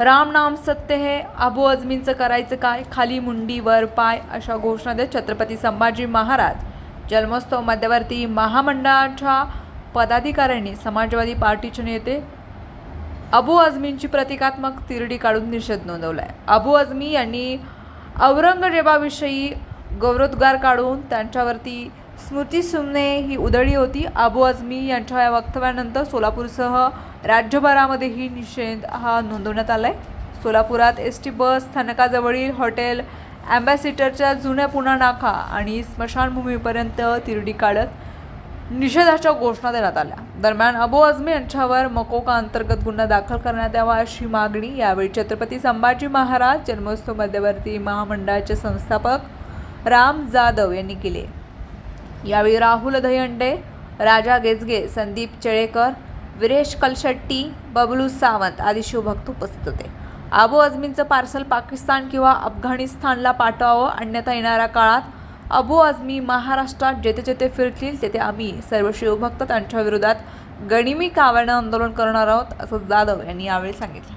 राम नाम सत्य हे अबू अजमींचं करायचं काय? खाली मुंडी वर पाय अशा घोषणा देत छत्रपती संभाजी महाराज. जन्मोत्सव मध्यवर्ती महामंडळाच्या पदाधिकाऱ्यांनी समाजवादी पार्टीचे नेते अबू आझमींची प्रतिकात्मक तिरडी काढून निषेध नोंदवला आहे अबू आझमी यांनी औरंगजेबाविषयी गौरवोद्गार काढून त्यांच्यावरती स्मृती सुमने ही उधळली होती. अबू आझमी यांच्या या वक्तव्यानंतर सोलापूरसह राज्यभरामध्येही निषेध हा नोंदवण्यात आला आहे सोलापुरात एस टी बस स्थानकाजवळील हॉटेल ॲम्बॅसिडरच्या जुन्या पुणा नाका आणि स्मशानभूमीपर्यंत तिरडी काढत निषेधाच्या घोषणा देण्यात आल्या. दरम्यान अबू आझमी यांच्यावर मकोका अंतर्गत गुन्हा दाखल करण्यात यावा अशी मागणी यावेळी छत्रपती संभाजी महाराज जन्मोत्सव मध्यवर्ती महामंडळाचे संस्थापक राम जाधव यांनी केले यावेळी राहुल दहीहंडे राजा गेजगे संदीप चेळेकर विरेश कलशेट्टी बबलू सावंत आदी शिवभक्त उपस्थित होते. आबू अजमींचं पार्सल पाकिस्तान किंवा अफगाणिस्तानला पाठवावं अन्यथा येणाऱ्या काळात अबू आझमी महाराष्ट्रात जेथे जेथे फिरतील तेथे आम्ही सर्व शिवभक्त त्यांच्या विरोधात गणिमी काव्यानं आंदोलन करणार आहोत असं जाधव यांनी यावेळी सांगितलं.